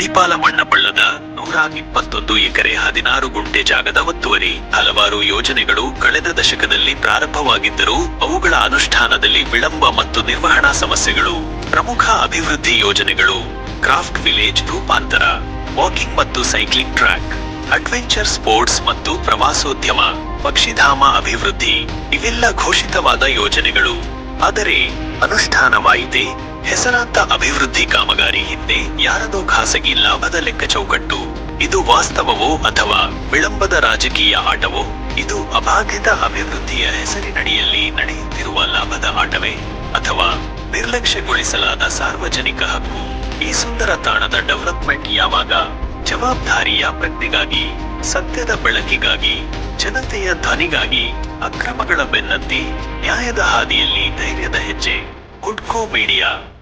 ಮಣಿಪಾಲ ಮಣ್ಣಬಳ್ಳದ ನೂರ ಇಪ್ಪತ್ತೊಂದು ಎಕರೆ ಹದಿನಾರು ಗುಂಟೆ ಜಾಗದ ಒತ್ತುವರಿ. ಹಲವಾರು ಯೋಜನೆಗಳು ಕಳೆದ ದಶಕದಲ್ಲಿ ಪ್ರಾರಂಭವಾಗಿದ್ದರೂ ಅವುಗಳ ಅನುಷ್ಠಾನದಲ್ಲಿ ವಿಳಂಬ ಮತ್ತು ನಿರ್ವಹಣಾ ಸಮಸ್ಯೆಗಳು, ಪ್ರಮುಖ ಅಭಿವೃದ್ಧಿ ಯೋಜನೆಗಳು, ಕ್ರಾಫ್ಟ್ ವಿಲೇಜ್ ರೂಪಾಂತರ, ವಾಕಿಂಗ್ ಮತ್ತು ಸೈಕ್ಲಿಂಗ್ ಟ್ರ್ಯಾಕ್, ಅಡ್ವೆಂಚರ್ ಸ್ಪೋರ್ಟ್ಸ್ ಮತ್ತು ಪ್ರವಾಸೋದ್ಯಮ, ಪಕ್ಷಿಧಾಮ ಅಭಿವೃದ್ಧಿ, ಇವೆಲ್ಲ ಘೋಷಿತವಾದ ಯೋಜನೆಗಳು. ಆದರೆ ಅನುಷ್ಠಾನವಾಯಿತೆ ಹೆಸರಾಂತ ಅಭಿವೃದ್ಧಿ ಕಾಮಗಾರಿ ಹಿಂದೆ ಯಾರದೋ ಖಾಸಗಿ ಲಾಭದ ಲೆಕ್ಕ ಚೌಕಟ್ಟು. ಇದು ವಾಸ್ತವವೋ ಅಥವಾ ವಿಳಂಬದ ರಾಜಕೀಯ ಆಟವೋ? ಇದು ಅಭಾಗ್ಯದ ಅಭಿವೃದ್ಧಿಯ ಹೆಸರಿನಡಿಯಲ್ಲಿ ನಡೆಯುತ್ತಿರುವ ಲಾಭದ ಆಟವೇ? ಅಥವಾ ನಿರ್ಲಕ್ಷ್ಯಗೊಳಿಸಲಾದ ಸಾರ್ವಜನಿಕ ಹಕ್ಕು? ಈ ಸುಂದರ ತಾಣದ ಡೆವಲಪ್ಮೆಂಟ್ ಯಾವಾಗ? ಜವಾಬ್ದಾರಿಯ ಪ್ರಜ್ಞೆಗಾಗಿ, ಸತ್ಯದ ಬೆಳಕಿಗಾಗಿ, ಜನತೆಯ ಧ್ವನಿಗಾಗಿ, ಅಕ್ರಮಗಳ ಬೆನ್ನತ್ತಿ, ನ್ಯಾಯದ ಹಾದಿಯಲ್ಲಿ ಧೈರ್ಯದ ಹೆಜ್ಜೆ. Goodco Media.